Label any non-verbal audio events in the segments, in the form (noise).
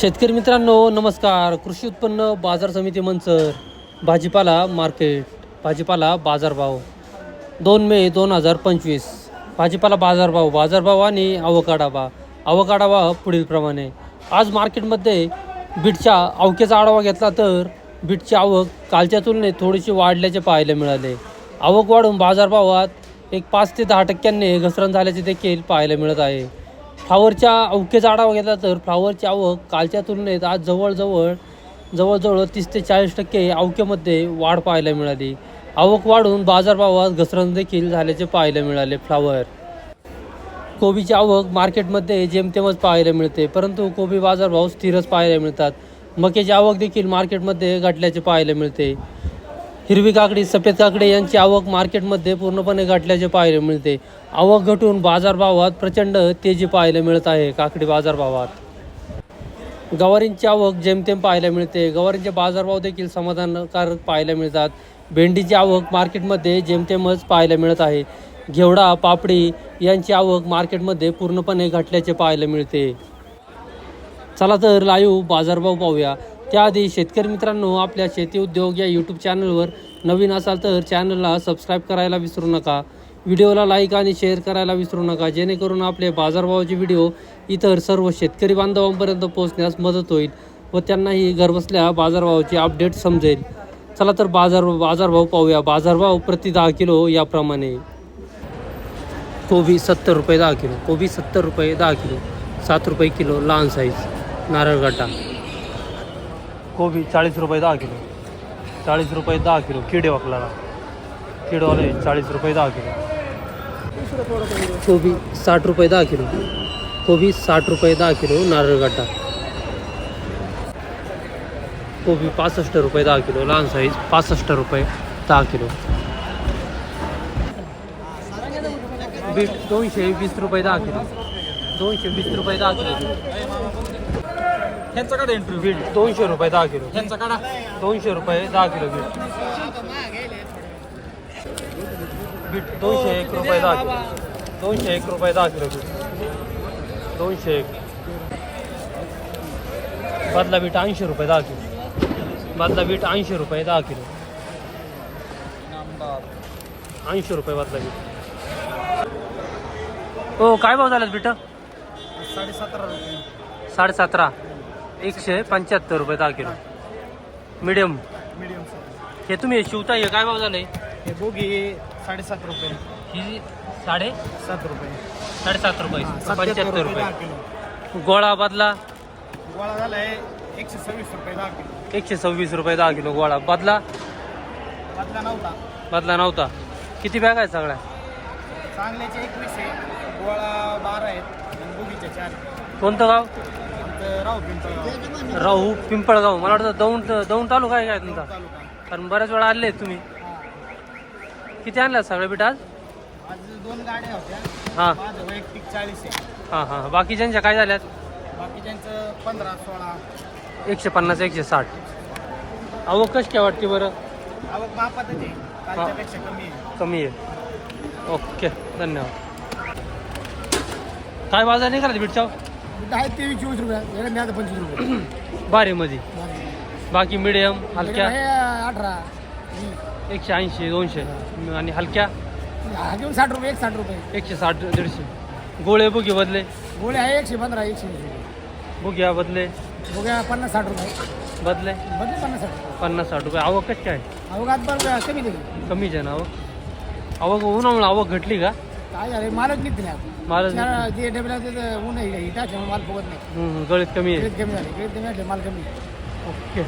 शेतकरी मित्रांनो नमस्कार. कृषी उत्पन्न बाजार समिती मंचर भाजीपाला मार्केट भाजीपाला बाजारभाव. दोन मे दोन हजार पंचवीस. भाजीपाला बाजारभाव बाजारभाव आणि अवकाडा भाव पुढीलप्रमाणे आज मार्केटमध्ये बीटच्या अवकेचा आढावा घेतला तर बीटची आवक कालच्या तुलनेत थोडीशी वाढल्याचे पाहायला मिळाले. आवक वाढून बाजारभावात एक पाच ते दहा टक्क्यांनी घसरण झाल्याचे देखील पाहायला मिळत आहे. फ्लावरच्या अवकेचा आढावा घेतला तर फ्लावरची आवक कालच्या तुलनेत आज जवळजवळ जवळजवळ तीस ते चाळीस टक्के अवकेमध्ये वाढ पाहायला मिळाली. आवक वाढून बाजारभावात घसरण देखील झाल्याचे पाहायला मिळाले फ्लावर. कोबीची आवक मार्केटमध्ये जेमतेमच पाहायला मिळते परंतु कोबी बाजारभाव स्थिरच पाहायला मिळतात. मक्याची आवक देखील मार्केटमध्ये घटल्याचे पाहायला मिळते. हिरवी काकडी सफेद काकडी यांची आवक मार्केटमध्ये पूर्णपणे घटल्याचे पाहायला मिळते. आवक घटून बाजारभावात प्रचंड तेजी पाहायला मिळत आहे. काकडी बाजारभावात. गवारींची आवक जेमतेम पाहायला मिळते. गवारींचे बाजारभाव देखील समाधानकारक पाहायला मिळतात. भेंडीची आवक मार्केटमध्ये जेमतेमच पाहायला मिळत आहे. घेवडा पापडी यांची आवक मार्केटमध्ये पूर्णपणे घटल्याचे पाहायला मिळते. चला तर लाईव्ह बाजारभाव पाहूया. त्याआधी शेतकरी मित्रांनो आपल्या शेती उद्योग या यूट्यूब चॅनलवर नवीन असाल तर चॅनलला सबस्क्राईब करायला विसरू नका. व्हिडिओला लाईक आणि शेअर करायला विसरू नका. जेणेकरून आपले बाजारभावाचे व्हिडिओ इतर सर्व शेतकरी बांधवांपर्यंत पोहोचण्यास मदत होईल व त्यांनाही घरबसल्या बाजारभावाची अपडेट समजेल. चला तर बाजार बाजारभाव पाहूया. बाजारभाव प्रति दहा किलो याप्रमाणे. कोबी सत्तर रुपये दहा किलो. कोबी सत्तर रुपये दहा किलो. सात रुपये किलो लहान साईज नारळगड्डा कोबी चाळीस रुपये दहा किलो. चाळीस रुपये दहा किलो. किडे वाकलाला किडवाले चाळीस रुपये दहा किलो. कोबी साठ रुपये दहा किलो. कोबी साठ रुपये दहा किलो नारळगड्डा कोबी पासष्ट रुपये दहा किलो लहान साईज पासष्ट रुपये दहा किलो. बीट दोनशे वीस रुपये दहा किलो. दोनशे वीस रुपये दहा किलो. ह्यांचा काढा इंटरव्ह्यू बीट दोनशे रुपये दहा किलो. ह्यांचा काढा. दोनशे रुपये दहा किलो बीट बीट दोनशे एक रुपये दहा किलो. दोनशे एक रुपये दहा किलो बीट दोनशे एक. बदला बीट ऐंशी रुपये दहा किलो. बदला बीट ऐंशी रुपये दहा किलो. ऐंशी रुपये बदला बीट हो काय भाव झाला बीट साडेसतरा रुपये. साडेसतरा. एकशे पंच्याहत्तर रुपये दहा किलो. मिडियम मीडियम हे तुम्ही शिवताय हे काय भाव झाले हे बोगी साडेसात रुपये. ही साडे सात रुपये. साडेसात रुपये. पंच्याहत्तर रुपये गोळा बदला. गोळा झाला आहे एकशे सव्वीस रुपये दहा किलो. एकशे सव्वीस रुपये दहा किलो गोळा. बदला? बदला नव्हता. बदला नव्हता. किती बॅग आहे सगळ्या? चांगल्याचे एकवीस आहे गोळा बारा आहेत आणि बोगीचे चार आहेत. कोणतं गाव? राव पिंपळगाव. राहू पिंपळगाव. मला वाटतं दौंड दौंड तालुका आहे काय तुमचा? कारण बऱ्याच वेळा आले तुम्ही. किती आणल्या सगळ्या बीट आज? आज दोन गाड्या होत्या. हां. वैयक्तिक चाळीस हां हां बाकीच्यांच्या काय झाल्यात? बाकीच्यांचं पंधरा सोळा. एकशे पन्नास एकशे साठ. आवक कशी काय वाटते बरं? आवक मापातच आहे. कालच्यापेक्षा कमी आहे. कमी आहे. ओके. धन्यवाद. काय बाजार निघाला बीटच्या आहे तेवीस चोवीस रुपये. मी आता पंचवीस रुपये बारीमध्ये (clears throat) बाकी मिडियम हलक्या. अठरा. एकशे ऐंशी दोनशे. आणि हलक्या? हा घेऊन साठ रुपये एक साठ रुपये. एकशे साठ दीडशे. गोळे बुगे बदले. गोळे आहे एकशे पंधरा एकशे बुग्या बदले. बघा पन्नास साठ रुपये. बदले? बदले पन्नास साठ पन्नास साठ रुपये. आवक कशी काय अवघात पण कमी कमीच आहे ना आवक? आवक उन्हामुळे आवक घटली का? काय झालं? मालच निघते नाही माल चार जे डबेला ऊन आहे हिटा त्यामुळे माल फुगत नाही. गळीत कमी आहे. क्रेत कमी झाले. क्रेत कमी झाले माल कमी ओके.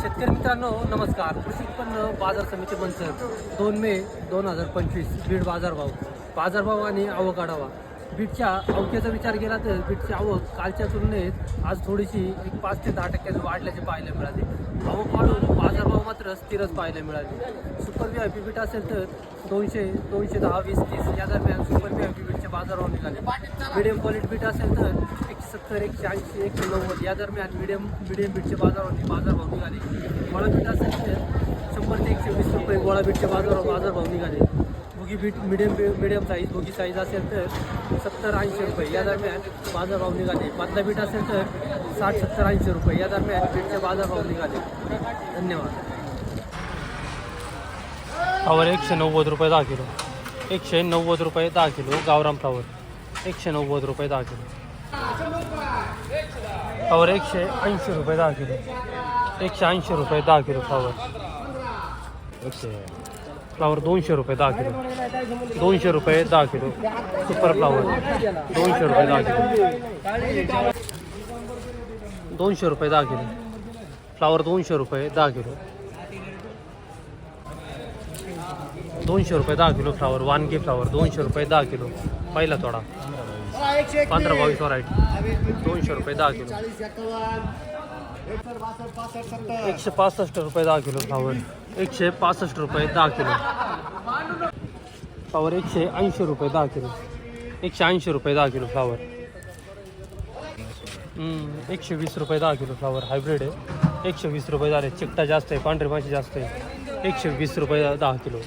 शेतकरी मित्रांनो नमस्कार. कृषी उत्पन्न बाजार समिती मंचर दोन मे दोन हजार पंचवीस बीड बाजारभाव. बाजारभाव आणि आवक आढावा बीटच्या अवक्याचा विचार केला तर बीटची आवक कालच्या तुलनेत आज थोडीशी एक पाच ते दहा टक्क्याने वाढल्याचे पाहायला मिळाले. आवक वाढून बाजारभाव मात्र स्थिरच पाहायला मिळाले. Super V I P beet असेल तर दोनशे दोनशे दहा वीस तीस या दरम्यान सुपर व्ही आय पी बीटचे बाजारभाव निघाले. मिडियम क्वालिटी बीट असेल तर एकशे सत्तर एकशे ऐंशी एकशे नव्वद या दरम्यान मिडियम मिडियम बीटचे बाजारभाव बाजारभाव निघाले. गोळा बीट असेल तर शंभर ते एकशे वीस रुपये गोळा बीटचे बाजार बाजारभाव निघाले. बोगी बीट मिडियम मिडियम साईज बोगी साईज असेल तर सत्तर ऐंशी रुपये. या दरम्यान बाजारभाव निघाले. पातला बीट असेल तर साठ सत्तर ऐंशी रुपये. या दरम्यान बीटचे बाजारभाव निघाले. धन्यवाद. फ्लावर एकशे नव्वद रुपये दहा किलो. एकशे नव्वद रुपये दहा किलो. गावराम फ्लावर एकशे नव्वद रुपये दहा किलो. फ्लावर एकशे ऐंशी रुपये दहा किलो. एकशे ऐंशी रुपये दहा किलो फ्लावर. एकशे फ्लावर दोनशे रुपये दहा किलो. दोनशे रुपये दहा किलो. Super flower. दोनशे रुपये दहा किलो. दोनशे रुपये दहा किलो. फ्लावर दोनशे रुपये दहा किलो. दोनशे रुपये दहा किलो फ्लावर वानगी फ्लावर दोनशे रुपये दहा किलो. पहिला थोडा पंधरा बावीस व्हरायटी. दोनशे रुपये दहा किलो. एकशे पासष्ट रुपये दहा किलो फ्लावर. एकशे पासष्ट रुपये दहा किलो. फ्लावर एकशे ऐंशी रुपये दहा किलो. एकशे ऐंशी रुपये दहा किलो फ्लावर हम्म, एकशे वीस रुपये दहा किलो फ्लावर हायब्रिड आहे. एकशे वीस रुपये झाले. चिकटा जास्त आहे पांढरी माशी जास्त आहे. एकशे वीस रुपये दहा किलो.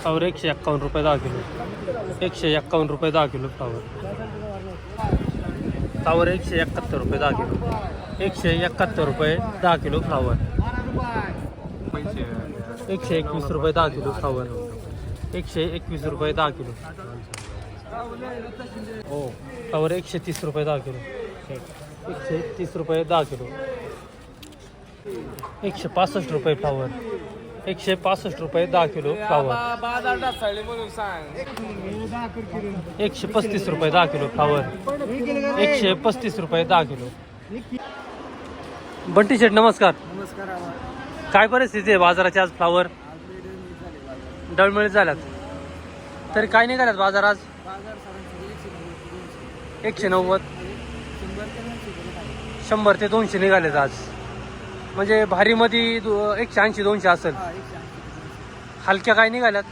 फ्लावर एकशे एक्कावन्न रुपये दहा किलो. एकशे एक्कावन्न रुपये दहा किलो फ्लावर फ्लावर एकशे एकाहत्तर रुपये दहा किलो. एकशे एकाहत्तर रुपये दहा किलो फ्लावर एकशे एकवीस रुपये दहा किलो फ्लावर एकशे एकवीस रुपये दहा किलो. हो सावर एकशे तीस रुपये दहा किलो. एकशे तीस रुपये दहा किलो. एकशे पासष्ट रुपये फ्लावर एकशे पासष्ट रुपये दहा किलो फ्लावर एकशे पस्तीस रुपये दहा किलो फ्लावर एकशे पस्तीस रुपये दहा किलो. बंटी शेठ नमस्कार. नमस्कार काय परिस्थिती आहे बाजाराची आज फ्लावर डळमळीत झाल्यात. तरी काय निघाल्यात बाजार आज? एकशे नव्वद. शंभर ते दोनशे निघालेत आज. म्हणजे भारीमध्ये दो- एकशे ऐंशी दोनशे असेल. हलक्या काय निघाल्यात?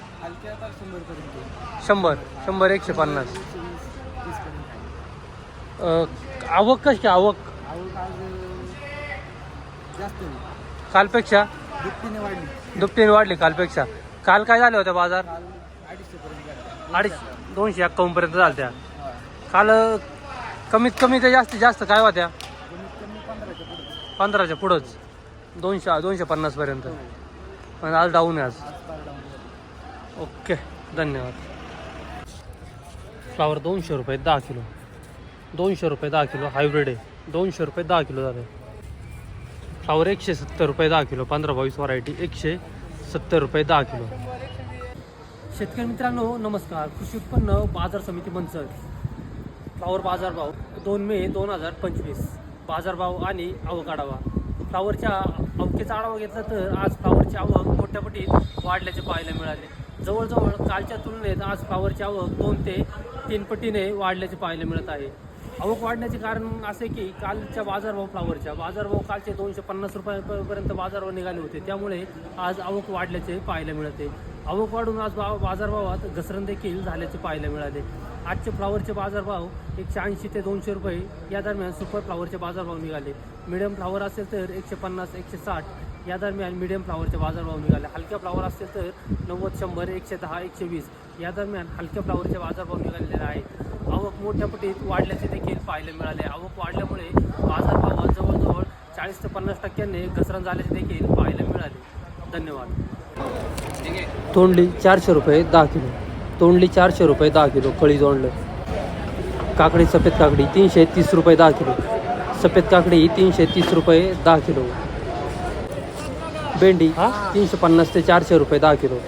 शंभर शंभर. एकशे पन्नास. आवक कशी आवक? आवक जास्त कालपेक्षा? दुपटीने वाढली. दुपटीने वाढली कालपेक्षा. काल काय झाले होते बाजार? काल अडीचशे अडीच दोनशे एक्कावन्न पर्यंत झाल्या काल अं, कमीत कमी ते जास्तीत जास्त काय होत्या? कमीत कमी पंधराच्या पुढे. पंधराच्या पुढंच. दोनशे दोनशे पन्नास पर्यंत. पण आज डाऊन आहे आज. ओके धन्यवाद. फ्लावर दोनशे रुपये दहा किलो. दोनशे रुपये दहा किलो हायब्रिड आहे. दोनशे रुपये दहा किलो झाले. फ्लावर एकशे सत्तर रुपये दहा किलो पंधरा बावीस व्हरायटी एकशे सत्तर रुपये दहा किलो. शेतकरी मित्रांनो नमस्कार. कृषी उत्पन्न बाजार समिती मंचर फ्लावर बाजारभाव दोन मे दोन हजार पंचवीस. बाजारभाव आणि आवक आढावा. फ्लावरच्या अवकेचा आढावा घेतला तर आज फ्लावरची आवक मोठ्या पटीत वाढल्याचे पाहायला मिळाले. जवळजवळ कालच्या तुलनेत आज फ्लावरची आवक दोन ते तीन पटीने वाढल्याचे पाहायला मिळत आहे. आवक वाढण्याचे कारण असे की कालच्या बाजारभाव फ्लावरच्या बाजारभाव कालचे दोनशे पन्नास रुपयापर्यंत बाजारभाव निघाले होते. त्यामुळे आज आवक वाढल्याचे पाहायला मिळते. आवक वाढून आज बा बाजारभावात घसरण देखील झाल्याचे पाहायला मिळाले. आजचे फ्लावरचे बाजारभाव एकशे ऐंशी ते दोनशे रुपये या दरम्यान सुपर फ्लावरचे बाजारभाव निघाले. मिडियम फ्लावर असेल तर एकशे पन्नास एकशे साठ या दरम्यान मिडियम फ्लावरचे बाजारभाव निघाले. हलक्या फ्लावर असेल तर नव्वद शंभर एकशे दहा एकशे वीस या दरम्यान हलक्या फ्लावरचे बाजारभाव निघालेले आहेत. आवक मोठ्या पटीत वाढल्याचे देखील पाहायला मिळाले. आवक वाढल्यामुळे बाजारभावात जवळजवळ चाळीस ते पन्नास टक्क्यांनी घसरण झाल्याचे देखील पाहायला मिळाले. धन्यवाद. तोंडली चारशे रुपये दहा किलो. तोंडली चारशे रुपये दहा किलो. कळी जोडलं. काकडी सफेद काकडी तीनशे तीस रुपये दहा किलो. सफेद काकडी तीनशे तीस रुपये दहा किलो. भेंडी तीनशे पन्नास ते चारशे रुपये दहा किलो.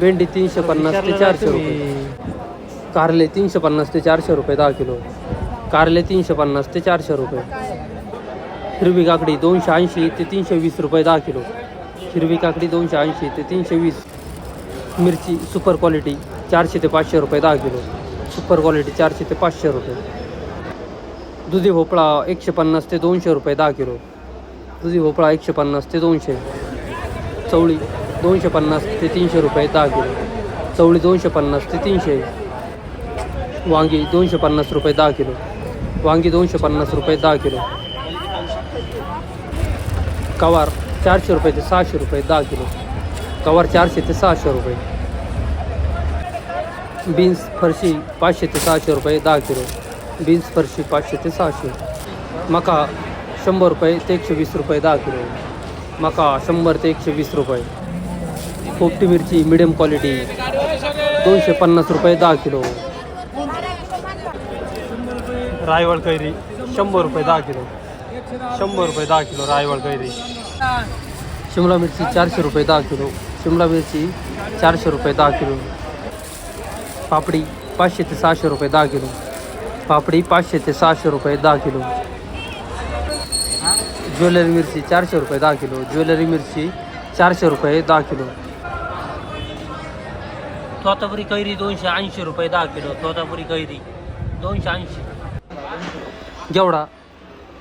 भेंडी तीनशे पन्नास ते चारशे रुपये. कारले तीनशे पन्नास ते चारशे रुपये दहा किलो. कारले तीनशे पन्नास ते चारशे रुपये. हिरवी काकडी दोनशे ऐंशी ते तीनशे वीस रुपये दहा किलो. हिरवी काकडी दोनशे ऐंशी ते तीनशे वीस. मिरची सुपर क्वालिटी चारशे ते पाचशे रुपये दहा किलो. सुपर क्वालिटी चारशे ते पाचशे रुपये. दुधी भोपळा एकशे पन्नास ते दोनशे रुपये दहा किलो. दुधी भोपळा एकशे पन्नास ते दोनशे. चवळी दोनशे पन्नास ते तीनशे रुपये दहा किलो. चवळी दोनशे पन्नास ते तीनशे. वांगी दोनशे पन्नास रुपये दहा किलो. वांगी दोनशे पन्नास रुपये दहा किलो. कवार चारशे रुपये ते सहाशे रुपये दहा किलो. कवार चारशे ते सहाशे रुपये. बीन्स फरशी पाचशे ते सहाशे रुपये दहा किलो. बीन्स फरशी पाचशे ते सहाशे. मका शंभर रुपये ते एकशे वीस रुपये दहा किलो. मका शंभर ते एकशे वीस रुपये. पोपटी मिरची मिडियम क्वालिटी दोनशे पन्नास रुपये दहा किलो. रायवळ कैरी, शंभर रुपये दहा किलो. शंभर रुपये दहा किलो रायवळ कैरी. शिमला मिरची चारशे रुपये दहा किलो. शिमला मिरची चारशे रुपये दहा किलो. पापडी पाचशे ते सहाशे रुपये दहा किलो. पापडी पाचशे ते सहाशे रुपये दहा किलो. ज्वेलरी मिरची चारशे रुपये दहा किलो. ज्वेलरी मिरची चारशे रुपये दहा किलो. तोतापुरी कैरी दोनशे ऐंशी रुपये दहा किलो. तोतापुरी कैरी दोनशे ऐंशी. जेवढा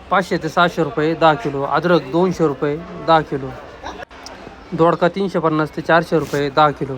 पाचशे ते सहाशे रुपये दहा किलो अद्रक दोनशे रुपये दहा किलो दोडका तीनशे पन्नास ते चारशे रुपये दहा किलो.